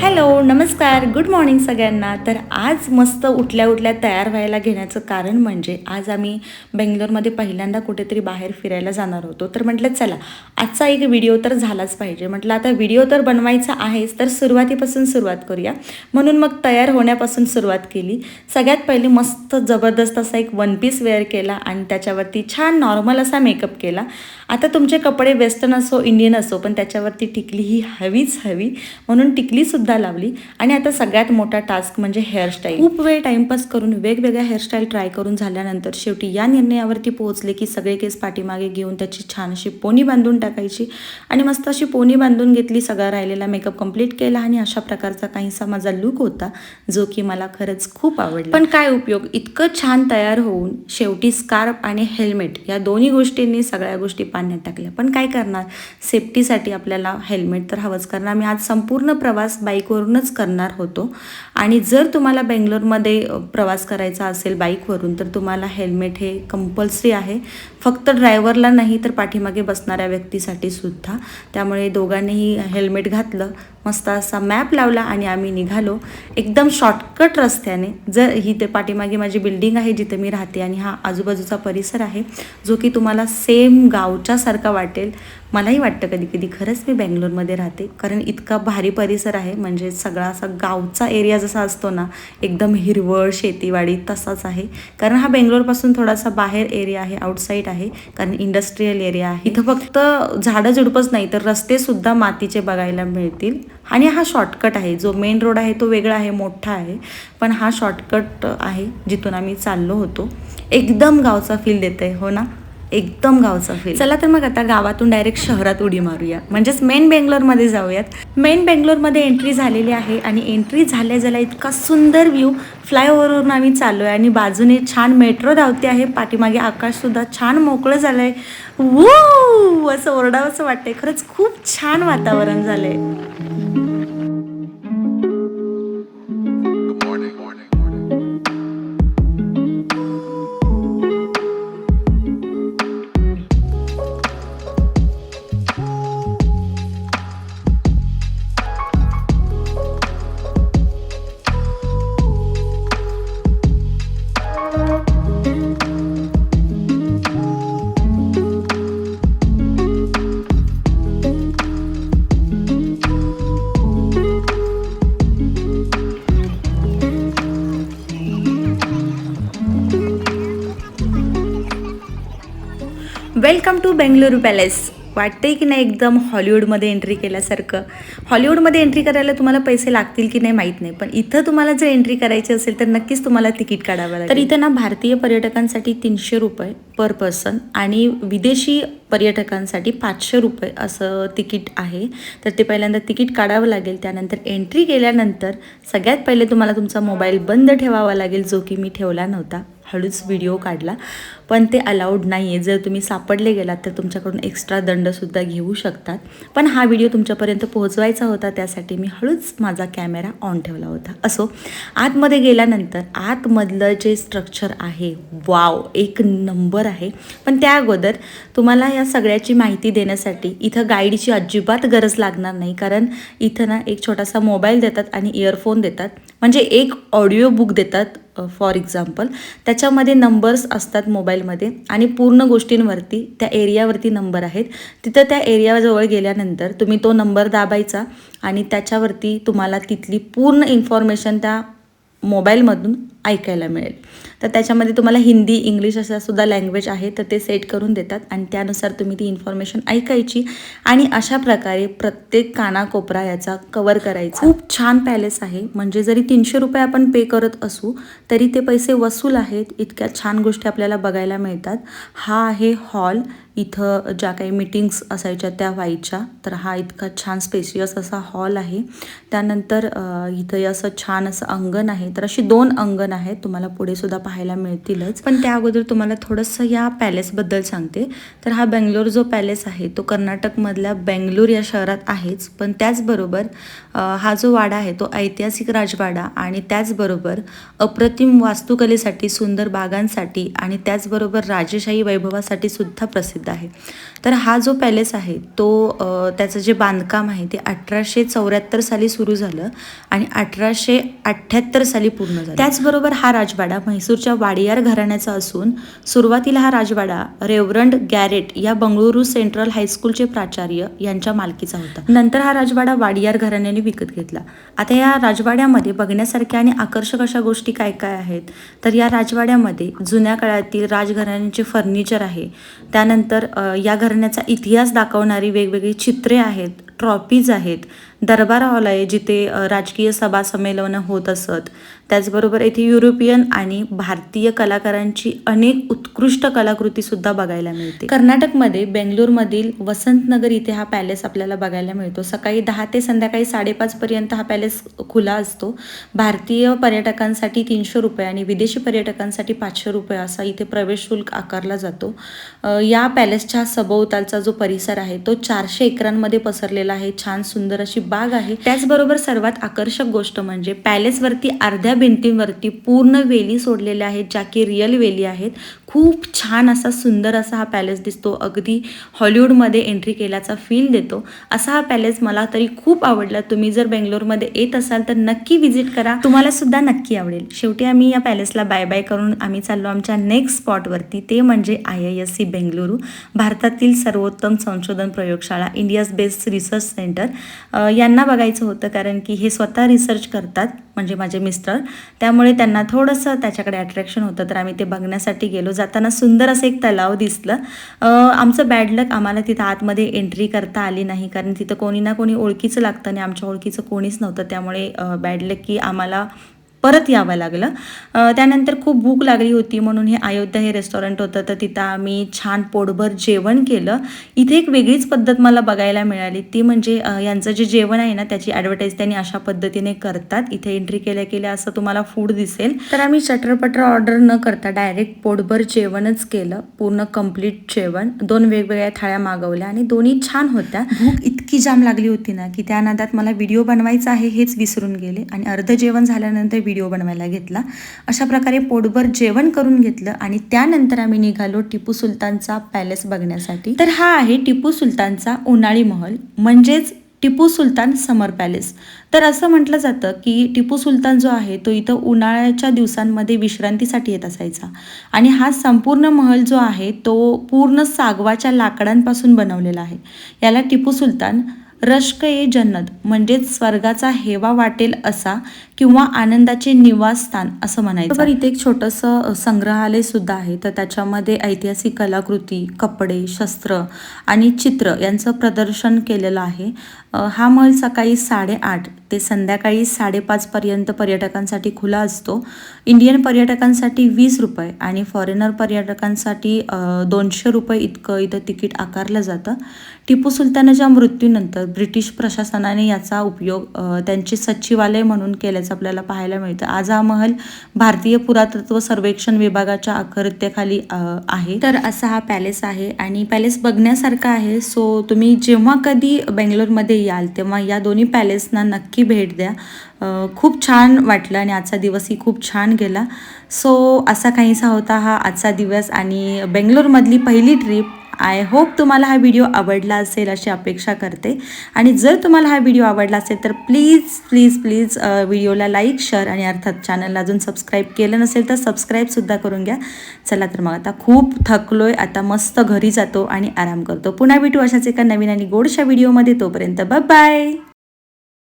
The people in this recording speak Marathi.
हॅलो नमस्कार गुड मॉर्निंग सगळ्यांना. तर आज मस्त उठल्या उठल्या तयार व्हायला घेण्याचं कारण म्हणजे आज आम्ही बेंगलोरमध्ये पहिल्यांदा कुठेतरी बाहेर फिरायला जाणार होतो. तर म्हटलं चला आजचा एक व्हिडिओ तर झालाच पाहिजे. म्हटलं आता व्हिडिओ तर बनवायचा आहेच तर सुरुवातीपासून सुरुवात करूया. म्हणून मग तयार होण्यापासून सुरुवात केली. सगळ्यात पहिले मस्त जबरदस्त असा एक वन पीस वेअर केला आणि त्याच्यावरती छान नॉर्मल असा मेकअप केला. आता तुमचे कपडे वेस्टर्न असो इंडियन असो पण त्याच्यावरती टिकली ही हवीच हवी. म्हणून टिकलीसुद्धा लावली. आणि आता सगळ्यात मोठा टास्क म्हणजे हेअरस्टाईल खूप वेळ टाइमपास करून वेगवेगळ्या हेअरस्टाईल ट्राय करून झाल्यानंतर शेवटी या निर्णयावरती पोहोचले की सगळे केस पाठीमागे घेऊन त्याची छान अशी पोनी बांधून टाकायची. आणि मस्त अशी पोनी बांधून घेतली सगळा राहिलेला मेकअप कंप्लीट केला आणि अशा प्रकारचा काहीसा माझा लुक होता जो की मला खरंच खूप आवडला. पण काय उपयोग? इतकं छान तयार होऊन शेवटी स्कार्फ आणि हेल्मेट या दोन्ही गोष्टींनी सगळ्या गोष्टी पाण्यात टाकल्या. पण काय करणार? सेफ्टीसाठी आपल्याला हेल्मेट तर हवंच. कारण आम्ही आज संपूर्ण प्रवास बाईक बाईकवरूनच करणार होतो. आणि जर तुम्हाला बेंगलोरमध्ये प्रवास करायचा असेल बाईकवरून तर तुम्हाला हेल्मेट हे कंपल्सरी आहे. फक्त ड्रायव्हरला नाही तर पाठीमागे बसणाऱ्या व्यक्तीसाठी सुद्धा. त्यामुळे दोघांनीही हेल्मेट घातलं मस्त असा मॅप लावला आणि आम्ही निघालो. एकदम शॉर्टकट रस्त्याने. जर ही ते पाठीमागे माझी बिल्डिंग आहे जिथे मी राहते आणि हा आजूबाजूचा परिसर आहे जो की तुम्हाला सेम गावच्यासारखा वाटेल. मलाही वाटतं कधी कधी खरंच मी बेंगलोरमध्ये राहते. कारण इतका भारी परिसर आहे. म्हणजे सगळा असा गावचा एरिया जसा असतो ना एकदम हिरवळ शेतीवाडी तसाच आहे. कारण हा बेंगलोरपासून थोडासा बाहेर एरिया आहे आउटसाईड आहे. कारण इंडस्ट्रीयल एरिया आहे. इथं फक्त झाडं झुडपच नाही तर रस्तेसुद्धा मातीचे बघायला मिळतील. आणि हा शॉर्टकट आहे. जो मेन रोड आहे तो वेगळा आहे मोठा आहे. पण हा शॉर्टकट आहे जिथून आम्ही चाललो होतो. एकदम गावचा फील देतं आहे हो ना? एकदम गावचा फील चला तर मग आता गावातून डायरेक्ट शहरात उडी मारूया. म्हणजेच मेन बेंगलोरमध्ये जाऊयात. मेन बेंगलोरमध्ये एंट्री झालेली आहे आणि एंट्री झाल्या झाल्या इतका सुंदर व्ह्यू फ्लायओव्हरवरून आम्ही चाललो आहे आणि बाजूने छान मेट्रो धावते आहे. पाठीमागे आकाशसुद्धा छान मोकळं झालं आहे वू असं ओरडावंसं वाटतंय. खरंच खूप छान वातावरण झालं आहे वेलकम टू बेंगलुरू पॅलेस वाटतंय की नाही एकदम हॉलिवूडमध्ये एंट्री केल्यासारखं? हॉलिवूडमध्ये एंट्री करायला तुम्हाला पैसे लागतील की नाही माहीत नाही पण इथं तुम्हाला जर एंट्री करायची असेल तर नक्कीच तुम्हाला तिकीट काढावं लागेल. तर इथं ना भारतीय पर्यटकांसाठी तीनशे रुपये पर पर्सन आणि विदेशी पर्यटकांसाठी पाचशे रुपये असं तिकीट आहे. तर ते पहिल्यांदा तिकीट काढावं लागेल त्यानंतर एंट्री केल्यानंतर सगळ्यात पहिले तुम्हाला तुमचा मोबाईल बंद ठेवावा लागेल जो की मी ठेवला नव्हता. हळूच व्हिडिओ काढला. पण ते अलाउड नाही आहे जर तुम्ही सापडले गेलात तर तुमच्याकडून एक्स्ट्रा दंडसुद्धा घेऊ शकतात. पण हा व्हिडिओ तुमच्यापर्यंत पोहोचवायचा होता त्यासाठी मी हळूच माझा कॅमेरा ऑन ठेवला होता. असो आतमध्ये गेल्यानंतर आतमधलं जे स्ट्रक्चर आहे वाव एक नंबर आहे. पण त्या अगोदर तुम्हाला या सगळ्याची माहिती देण्यासाठी इथं गाईडची अजिबात गरज लागणार नाही. कारण इथं ना एक छोटासा मोबाईल देतात आणि इयरफोन देतात. म्हणजे एक ऑडिओ बुक देतात फॉर एक्झाम्पल त्याच्यामध्ये नंबर्स असतात मोबाईलमध्ये आणि पूर्ण गोष्टींवरती त्या एरियावरती नंबर आहेत. तिथं त्या एरियाजवळ गेल्यानंतर तुम्ही तो नंबर दाबायचा आणि त्याच्यावरती तुम्हाला तिथली पूर्ण इन्फॉर्मेशन त्या मोबाईलमधून ऐकायला मिळेल. तर त्याच्यामध्ये तुम्हाला हिंदी इंग्लिश अशा सुद्धा लँग्वेज आहे तर ते सेट करून देतात आणि त्यानुसार तुम्ही ती इन्फॉर्मेशन ऐकायची आणि अशा प्रकारे प्रत्येक कानाकोपरा याचा कवर करायचा. खूप छान पॅलेस आहे. म्हणजे जरी तीनशे रुपये आपण पे करत असू तरी ते पैसे वसूल आहेत. इतक्या छान गोष्टी आपल्याला बघायला मिळतात. हा आहे हॉल इथं ज्या काही मीटिंग्स असायच्या त्या व्हायच्या. तर हा इतका छान स्पेशियस असा हॉल आहे. त्यानंतर इथे इथं असं छान असं अंगण आहे. तर अशी दोन अंगण आहेत तुम्हाला पुढे सुद्धा पाहायला मिळतीलच. पण त्या अगोदर तुम्हाला थोडंसं या पॅलेसबद्दल सांगते. तर हा बेंगलोर जो पॅलेस आहे तो कर्नाटकमधल्या बेंगलोर या शहरात आहेच. पण त्याचबरोबर हा जो वाडा आहे तो ऐतिहासिक राजवाडा आणि त्याचबरोबर अप्रतिम वास्तुकलेसाठी सुंदर बागांसाठी आणि त्याचबरोबर राजेशाही वैभवासाठी सुद्धा प्रसिद्ध आहे. तर हा जो पॅलेस आहे तो त्याचं जे बांधकाम आहे ते अठराशे चौऱ्याहत्तर साली सुरू झालं आणि अठराशे अठ्ठ्याहत्तर साली पूर्ण झालं. त्याचबरोबर हा राजवाडा म्हैसूरच्या वाडियार घराण्याचा असून सुरुवातीला हा राजवाडा रेवरंड गॅरेट या बंगळुरू सेंट्रल हायस्कूलचे प्राचार्य यांच्या मालकीचा होता. नंतर हा राजवाडा वाडियार घराण्याने विकत घेतला. आता या राजवाड्यामध्ये बघण्यासारख्या आणि आकर्षक अशा गोष्टी काय काय आहेत? तर या राजवाड्यामध्ये जुन्या काळातील राजघराण्यांचे फर्निचर आहे. त्यानंतर या घराण्याचा इतिहास दाखवणारी वेगवेगळी चित्रे आहेत ट्रॉफीज आहेत दरबार हॉल आहे जिथे राजकीय सभा संमेलनं होत असत त्याचबरोबर येथे युरोपियन आणि भारतीय कलाकारांची अनेक उत्कृष्ट कलाकृती सुद्धा बघायला मिळते. कर्नाटकमध्ये बेंगलोरमधील वसंतनगर इथे हा पॅलेस आपल्याला बघायला मिळतो. सकाळी दहा ते संध्याकाळी साडेपाच पर्यंत हा पॅलेस खुला असतो. भारतीय पर्यटकांसाठी तीनशे रुपये आणि विदेशी पर्यटकांसाठी पाचशे रुपये असा इथे प्रवेश शुल्क आकारला जातो. या पॅलेसच्या सभोवतालचा जो परिसर आहे तो चारशे एकरांमध्ये पसरलेला आहे. छान सुंदर अशी बाग आहे. त्याचबरोबर सर्वात आकर्षक गोष्ट म्हणजे पॅलेसवरती अर्ध्या भिंतींवरती पूर्ण वेली सोडलेल्या आहेत ज्या की रिअल वेली आहेत. खूप छान असा सुंदर असा हा पॅलेस दिसतो. अगदी हॉलिवूडमध्ये एंट्री केल्याचा फील देतो. असा हा पॅलेस मला तरी खूप आवडला. तुम्ही जर बेंगलोरमध्ये येत असाल तर नक्की व्हिजिट करा. तुम्हाला सुद्धा नक्की आवडेल. शेवटी आम्ही या पॅलेसला बाय बाय करून आम्ही चाललो आमच्या नेक्स्ट स्पॉटवरती. ते म्हणजे I I S C Bengaluru भारतातील सर्वोत्तम संशोधन प्रयोगशाळा इंडियाज बेस्ड रिसर्च सेंटर यांना बघायचं होतं कारण की हे स्वतः रिसर्च करतात म्हणजे माझे मिस्टर. त्यामुळे त्यांना थोडंसं त्याच्याकडे अट्रॅक्शन होतं तर आम्ही ते बघण्यासाठी गेलो. जाताना सुंदर असं एक तलाव दिसलं. आमचं बॅड लक आम्हाला तिथं आतमध्ये एंट्री करता आली नाही कारण तिथं कोणी ना कोणी ओळखीचं लागतं आणि आमच्या ओळखीचं कोणीच नव्हतं. त्यामुळे बॅड लक की आम्हाला परत यावं लागलं. त्यानंतर खूप भूक लागली होती म्हणून हे अयोध्या हे रेस्टॉरंट होतं. तर तिथं आम्ही छान पोटभर जेवण केलं. इथे एक वेगळीच पद्धत मला बघायला मिळाली. ती म्हणजे यांचं जे जेवण आहे ना त्याची ॲडव्हर्टाईज त्यांनी अशा पद्धतीने करतात. इथे एंट्री केल्या केल्या असं तुम्हाला फूड दिसेल. तर आम्ही चटरपटर ऑर्डर न करता डायरेक्ट पोटभर जेवणच केलं. पूर्ण कंप्लीट जेवण. दोन वेगवेगळ्या थाळ्या मागवल्या आणि दोन्ही छान होत्या. इतकी जाम लागली होती ना की त्या नादात मला व्हिडिओ बनवायचा आहे हेच विसरून गेले आणि अर्ध जेवण झाल्यानंतर व्हिडिओ बनवायला घेतला. अशा प्रकारे पोटभर जेवण करून घेतलं आणि त्यानंतर आम्ही निघालो टिपू सुलतानचा पॅलेस बघण्यासाठी. तर हा आहे टिपू सुलतानचा उन्हाळी महल. म्हणजेच टिपू सुलतान समर पॅलेस. तर असं म्हटलं जातं की टिपू सुलतान जो आहे तो इथं उन्हाळ्याच्या दिवसांमध्ये विश्रांतीसाठी येत असायचा. आणि हा संपूर्ण महल जो आहे तो पूर्ण सागवाच्या लाकडांपासून बनवलेला आहे. याला टिपू सुलतान रश्क ए जन्नत म्हणजेच स्वर्गाचा हेवा वाटेल असा किंवा आनंदाचे निवासस्थान असं म्हणायचं. बरोबर इथे एक छोटंसं संग्रहालय सुद्धा आहे. तर त्याच्यामध्ये ऐतिहासिक कलाकृती कपडे शस्त्र आणि चित्र यांचं प्रदर्शन केलेलं आहे. हा महल सकाळी साडेआठ ते संध्याकाळी साडेपाचपर्यंत पर्यटकांसाठी खुला असतो. इंडियन पर्यटकांसाठी वीस रुपये आणि फॉरेनर पर्यटकांसाठी दोनशे रुपये इतकं इथं तिकीट आकारलं जातं. टिपू सुलतानाच्या मृत्यूनंतर ब्रिटिश प्रशासनाने याचा उपयोग त्यांचे सचिवालय म्हणून केल्याचं आपल्याला पाहायला मिळतं. आज हा महल भारतीय पुरातत्व सर्वेक्षण विभागाच्या अखत्याखाली आहे. तर असा हा पॅलेस आहे आणि पॅलेस बघण्यासारखा आहे. सो तुम्ही जेव्हा कधी बेंगलोरमध्ये याल तेव्हा या दोन्ही पॅलेसना नक्की भेट द्या. खूप छान वाटलं आणि आजचा दिवसही खूप छान गेला. सो असा काहीसा होता हा आजचा दिवस आणि बेंगलोरमधली पहिली ट्रिप आय होप तुम्हाला हा व्हिडिओ आवडला असेल अशी अपेक्षा करते. आणि जर तुम्हाला हा व्हिडिओ आवडला असेल तर प्लीज प्लीज प्लीज व्हिडिओला लाईक शेअर आणि अर्थात चॅनलला अजून सबस्क्राईब केलं नसेल तर सबस्क्राईबसुद्धा करून घ्या. चला तर मग आता खूप थकलो आहे आता मस्त घरी जातो आणि आराम करतो. पुन्हा भेटू अशाच एका नवीन आणि गोडशा व्हिडिओमध्ये. तोपर्यंत बाय